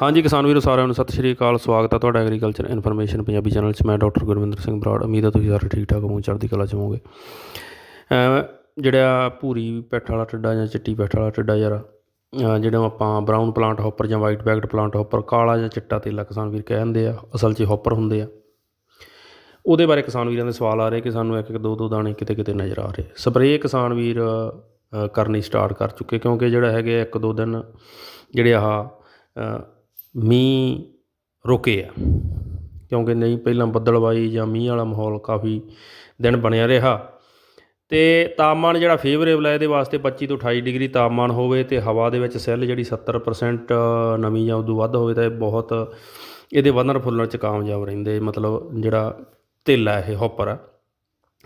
ਹਾਂਜੀ ਕਿਸਾਨ ਵੀਰੋ ਸਾਰਿਆਂ ਨੂੰ ਸਤਿ ਸ਼੍ਰੀ ਅਕਾਲ ਸਵਾਗਤ ਹੈ ਤੁਹਾਡਾ ਐਗਰੀਕਲਚਰ ਇਨਫੋਰਮੇਸ਼ਨ ਪੰਜਾਬੀ ਚੈਨਲ 'ਚ। ਮੈਂ ਡਾਕਟਰ ਗੁਰਵਿੰਦਰ ਸਿੰਘ ਬਰਾੜ ਉਮੀਦ ਹੈ ਤੁਸੀਂ ਸਾਰੇ ਠੀਕ ਠਾਕ ਹੋਵੋਗੇ ਚੜ੍ਹਦੀ ਕਲਾ 'ਚ ਹੋਵੋਗੇ। ਜਿਹੜਾ ਭੂਰੀ ਪੈਠ ਵਾਲਾ ਟਿੱਡਾ ਜਾਂ ਚਿੱਟੀ ਪੈਠ ਵਾਲਾ ਟਿੱਡਾ ਯਾਰ ਅ, ਜਿਹੜਾ ਆਪਾਂ ਬਰਾਊਨ ਪਲਾਂਟ ਹੌਪਰ ਜਾਂ ਵਾਈਟ ਬੈਗਡ ਪਲਾਂਟ ਹੌਪਰ ਕਾਲਾ ਜਾਂ ਚਿੱਟਾ ਤੇਲਾ ਕਿਸਾਨ ਵੀਰ ਕਹਿੰਦੇ ਆ ਅਸਲ 'ਚ ਹੌਪਰ ਹੁੰਦੇ ਆ। ਉਹਦੇ ਬਾਰੇ ਕਿਸਾਨ ਵੀਰਾਂ ਦੇ ਸਵਾਲ ਆ ਰਹੇ ਕਿ ਸਾਨੂੰ ਇੱਕ ਇੱਕ ਦੋ ਦੋ ਦਾਣੇ ਕਿਤੇ ਕਿਤੇ ਨਜ਼ਰ ਆ ਰਹੇ। ਸਪਰੇਅ ਕਿਸਾਨ ਵੀਰ ਕਰਨੀ ਸਟਾਰਟ ਕਰ ਚੁੱਕੇ ਕਿਉਂਕਿ ਜਿਹੜਾ ਹੈਗੇ ਇੱਕ ਦੋ ਦਿਨ ਜਿਹੜੇ ਆਹ ਮੀਂਹ ਰੁਕੇ ਆ। ਕਿਉਂਕਿ ਨਹੀਂ, ਪਹਿਲਾਂ ਬੱਦਲਵਾਈ ਜਾਂ ਮੀਂਹ ਵਾਲਾ ਮਾਹੌਲ ਕਾਫੀ ਦਿਨ ਬਣਿਆ ਰਿਹਾ। ਅਤੇ ਤਾਪਮਾਨ ਜਿਹੜਾ ਫੇਵਰੇਬਲ ਹੈ ਇਹਦੇ ਵਾਸਤੇ 25 ਤੋਂ 28 ਡਿਗਰੀ ਤਾਪਮਾਨ ਹੋਵੇ ਅਤੇ ਹਵਾ ਦੇ ਵਿੱਚ ਸੈੱਲ ਜਿਹੜੀ 70% ਨਮੀ ਜਾਂ ਉਦੋਂ ਵੱਧ ਹੋਵੇ ਤਾਂ ਇਹ ਬਹੁਤ, ਇਹਦੇ ਵਧਣ ਫੁੱਲਣ ਚ ਕਾਮਯਾਬ ਰਹਿੰਦੇ, ਮਤਲਬ ਜਿਹੜਾ ਧੇਲਾ ਇਹ ਹੌਪਰ ਆ।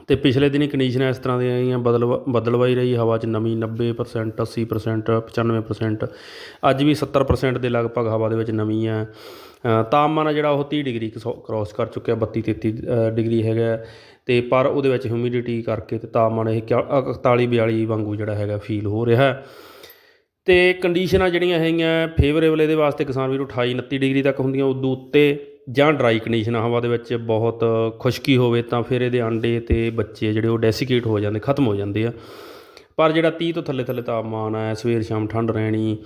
ਅਤੇ ਪਿਛਲੇ ਦਿਨੀ ਕੰਡੀਸ਼ਨਾਂ ਇਸ ਤਰ੍ਹਾਂ ਦੀਆਂ ਆਈਆਂ ਬਦਲ ਬਦਲਵਾਈ ਰਹੀ, ਹਵਾ 'ਚ ਨਮੀ 90% 80% 95% ਅੱਜ ਵੀ 70% ਦੇ ਲਗਭਗ ਹਵਾ ਦੇ ਵਿੱਚ ਨਮੀ ਹੈ ਤਾਪਮਾਨ ਆ ਜਿਹੜਾ ਉਹ 30 ਡਿਗਰੀ ਕ੍ਰਾਸ ਕਰ ਚੁੱਕਿਆ 32 33 ਡਿਗਰੀ ਹੈਗਾ। ਤੇ ਪਰ ਉਹਦੇ ਵਿੱਚ ਹਿਊਮਿਡਿਟੀ ਕਰਕੇ ਤੇ ਤਾਪਮਾਨ ਇਹ 41 42 ਵਾਂਗੂ ਜਿਹੜਾ ਹੈਗਾ ਫੀਲ ਹੋ ਰਿਹਾ। ਹੈ ਤੇ ਕੰਡੀਸ਼ਨਾਂ ਜਿਹੜੀਆਂ ਹੈਗੀਆਂ ਫੇਵਰੇਬਲ ਇਹਦੇ ਵਾਸਤੇ ਕਿਸਾਨ ਵੀਰੋ 28 29 ਡਿਗਰੀ ਤੱਕ ਹੁੰਦੀਆਂ, ਉਦੋਂ ਉੱਤੇ ਜਾਂ ਡਰਾਈ ਕੰਡੀਸ਼ਨ ਹਵਾ ਦੇ ਵਿੱਚ ਬਹੁਤ ਖੁਸ਼ਕੀ ਹੋਵੇ ਤਾਂ ਫਿਰ ਇਹਦੇ ਆਂਡੇ ਤੇ ਬੱਚੇ ਜਿਹੜੇ ਉਹ ਡੈਸੀਕੇਟ ਹੋ ਜਾਂਦੇ, ਖਤਮ ਹੋ ਜਾਂਦੇ ਆ। ਪਰ ਜਿਹੜਾ 30 ਤੋਂ ਥੱਲੇ ਥੱਲੇ ਤਾਪਮਾਨ ਹੈ ਸਵੇਰ ਸ਼ਾਮ ਠੰਡ ਰਹਿਣੀ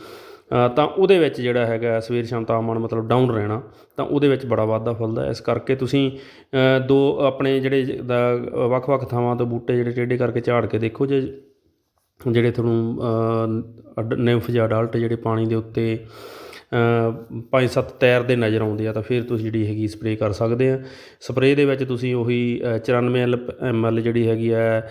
ਤਾਂ ਉਹਦੇ ਵਿੱਚ ਜਿਹੜਾ ਹੈਗਾ ਸਵੇਰ ਸ਼ਾਮ ਤਾਪਮਾਨ ਮਤਲਬ ਡਾਊਨ ਰਹਿਣਾ, ਤਾਂ ਉਹਦੇ ਵਿੱਚ ਬੜਾ ਵਾਧਾ ਫੁੱਲਦਾ। ਇਸ ਕਰਕੇ ਤੁਸੀਂ ਦੋ ਆਪਣੇ ਜਿਹੜੇ ਵੱਖ-ਵੱਖ ਥਾਵਾਂ ਤੋਂ ਬੂਟੇ ਜਿਹੜੇ ਟੇਢੇ ਕਰਕੇ ਝਾੜ ਕੇ ਦੇਖੋ ਜੇ, ਜਿਹੜੇ ਤੁਹਾਨੂੰ ਨਿੰਫ ਜਾਂ ਅਡਲਟ ਜਿਹੜੇ ਪਾਣੀ ਦੇ ਉੱਤੇ ਪੰਜ ਸੱਤ ਤੈਰ ਦੇ ਨਜ਼ਰ ਆਉਂਦੇ ਆ ਤਾਂ ਫਿਰ ਤੁਸੀਂ ਜਿਹੜੀ ਹੈਗੀ ਸਪਰੇਅ ਕਰ ਸਕਦੇ ਆ। ਸਪਰੇਅ ਦੇ ਵਿੱਚ ਤੁਸੀਂ ਉਹੀ ਅ, 94 ਐਲ ਐਮ ਐਲ ਜਿਹੜੀ ਹੈਗੀ ਹੈ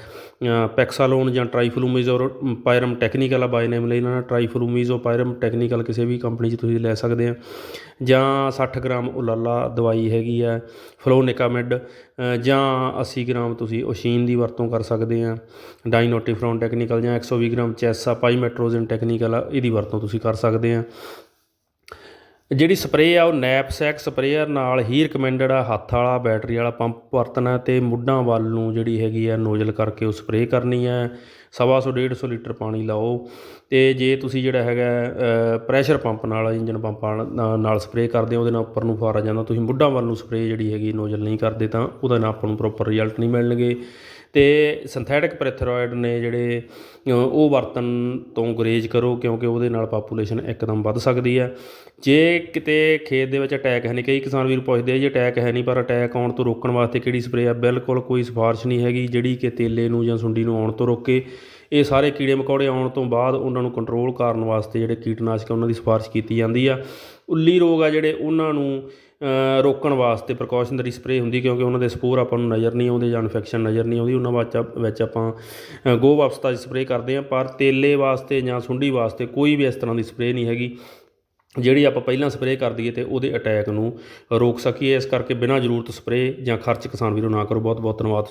ਪੈਕਸਾਲੋਨ ਜਾਂ ਟ੍ਰਾਈਫਲੂਮੀਜ਼ੋ ਪਾਇਰਮ ਟੈਕਨੀਕਲ ਆ ਬਾਈ ਨੇਮ ਲਈ ਲੈਣਾ। ਟ੍ਰਾਈਫਲੂਮੀਜ਼ੋ ਪਾਇਰਮ ਟੈਕਨੀਕਲ ਕਿਸੇ ਵੀ ਕੰਪਨੀ 'ਚ ਤੁਸੀਂ ਲੈ ਸਕਦੇ ਆ। ਜਾਂ 60 ਗ੍ਰਾਮ ਉਲਾਲਾ ਦਵਾਈ ਹੈਗੀ ਆ ਫਲੋਨਿਕਾਮਿਡ ਜਾਂ 80 ਗ੍ਰਾਮ ਤੁਸੀਂ ਓਸ਼ੀਨ ਦੀ ਵਰਤੋਂ ਕਰ ਸਕਦੇ ਆ। ਡਾਈਨੋਟੀਫਰੋਨ ਟੈਕਨੀਕਲ ਜਾਂ 120 ਗ੍ਰਾਮ ਚੈਸਾ ਪਾਈਮੈਟਰੋਜ਼ਨ ਟੈਕਨੀਕਲ ਆ ਇਹਦੀ ਵਰਤੋਂ ਤੁਸੀਂ ਕਰ ਸਕਦੇ ਆ। ਜਿਹੜੀ ਸਪਰੇਅ ਆ, ਉਹ ਨੈਪਸੈਕ ਸਪਰੇਅਰ ਨਾਲ ਹੀ ਰეკਮੈਂਡਡ ਆ, ਹੱਥ ਵਾਲਾ, ਬੈਟਰੀ ਵਾਲਾ ਪੰਪ ਵਰਤਣਾ ਤੇ ਮੁੱਢਾਂ ਵੱਲ ਨੂੰ ਜਿਹੜੀ ਹੈਗੀ ਆ, ਨੋਜ਼ਲ ਕਰਕੇ ਉਹ ਸਪਰੇਅ ਕਰਨੀ ਹੈ ਸਵਾ ਸੌ, ਡੇਢ ਸੌ ਲੀਟਰ ਪਾਣੀ ਲਾਓ ਤੇ ਜੇ ਤੁਸੀਂ ਜਿਹੜਾ ਹੈਗਾ ਪ੍ਰੈਸ਼ਰ ਪੰਪ ਨਾਲ, ਇੰਜਨ ਪੰਪਾਂ ਨਾਲ- ਸਪਰੇਅ ਕਰਦੇ ਹੋ, ਉਹਦੇ ਨਾਲ ਉੱਪਰ ਨੂੰ ਫੁਆਰਾ ਜਾਂਦਾ, ਤੁਸੀਂ ਮੁੱਢਾਂ ਵੱਲ ਨੂੰ ਸਪਰੇਅ ਜਿਹੜੀ ਹੈਗੀ ਨੋਜ਼ਲ ਨਹੀਂ ਕਰਦੇ, ਤਾਂ ਉਹਦਾ ਨਾਲ ਆਪਾਂ ਨੂੰ ਪ੍ਰੋਪਰ ਰਿਜ਼ਲਟ ਨਹੀਂ ਮਿਲਣਗੇ। ਤੇ ਸਿੰਥੈਟਿਕ ਪੈਰਾਥਰੋਇਡ ਨੇ ਜਿਹੜੇ ਉਹ ਵਰਤਨ ਤੋਂ ਗੁਰੇਜ਼ ਕਰੋ, ਕਿਉਂਕਿ ਉਹਦੇ ਨਾਲ ਪਾਪੂਲੇਸ਼ਨ ਇੱਕਦਮ ਵੱਧ ਸਕਦੀ ਹੈ। ਜੇ ਕਿਤੇ ਖੇਤ ਦੇ ਵਿੱਚ ਅਟੈਕ ਹੈ ਨਹੀਂ, ਕਈ ਕਿਸਾਨ ਵੀਰ ਪੁੱਛਦੇ ਆ ਜੀ ਅਟੈਕ ਹੈ ਨਹੀਂ, ਪਰ ਅਟੈਕ ਆਉਣ ਤੋਂ ਰੋਕਣ ਵਾਸਤੇ ਕਿਹੜੀ ਸਪਰੇਅ ਆ? ਬਿਲਕੁਲ ਕੋਈ ਸਿਫਾਰਿਸ਼ ਨਹੀਂ ਹੈਗੀ, ਜਿਹੜੀ ਕਿ ਤੇਲੇ ਨੂੰ ਜਾਂ ਸੁੰਡੀ ਨੂੰ ਆਉਣ ਤੋਂ ਰੋਕੇ। ਇਹ ਸਾਰੇ ਕੀੜੇ ਮਕੌੜੇ ਆਉਣ ਤੋਂ ਬਾਅਦ ਉਹਨਾਂ ਨੂੰ ਕੰਟਰੋਲ ਕਰਨ ਵਾਸਤੇ ਜਿਹੜੇ ਕੀਟਨਾਸ਼ਕ ਉਹਨਾਂ ਦੀ ਸਿਫਾਰਿਸ਼ ਕੀਤੀ ਜਾਂਦੀ ਆ। ਉੱਲੀ ਰੋਗ ਆ ਜਿਹੜੇ, ਉਹਨਾਂ ਨੂੰ ਰੋਕਣ ਵਾਸਤੇ ਪ੍ਰੀਕਾਸ਼ਨਰੀ ਸਪਰੇਅ ਹੁੰਦੀ ਕਿਉਂਕਿ ਉਹਨਾਂ ਦੇ ਸਪੋਰ ਆਪਾਂ ਨੂੰ ਨਜ਼ਰ ਨਹੀਂ ਆਉਂਦੇ ਜਾਂ ਇਨਫੈਕਸ਼ਨ ਨਜ਼ਰ ਨਹੀਂ ਆਉਂਦੀ ਉਹਨਾਂ ਵਿੱਚ ਵਿੱਚ ਆਪਾਂ ਅ, ਗੋਹ ਅਵਸਥਾ 'ਚ ਸਪਰੇਅ ਕਰਦੇ ਹਾਂ ਪਰ ਤੇਲੇ ਵਾਸਤੇ ਜਾਂ ਸੁੰਡੀ ਵਾਸਤੇ ਕੋਈ ਵੀ ਇਸ ਤਰ੍ਹਾਂ ਦੀ ਸਪਰੇਅ ਨਹੀਂ ਹੈਗੀ। ਜਿਹੜੀ ਆਪਾਂ ਪਹਿਲਾਂ ਸਪਰੇਅ ਕਰ ਦਈਏ ਤੇ ਉਹਦੇ ਅਟੈਕ ਨੂੰ ਰੋਕ ਸਕੀਏ। ਇਸ ਕਰਕੇ ਬਿਨਾਂ ਜ਼ਰੂਰਤ ਸਪਰੇਅ ਜਾਂ ਖਰਚ ਕਿਸਾਨ ਵੀਰੋ ਨਾ ਕਰੋ। ਬਹੁਤ ਬਹੁਤ ਧੰਨਵਾਦ।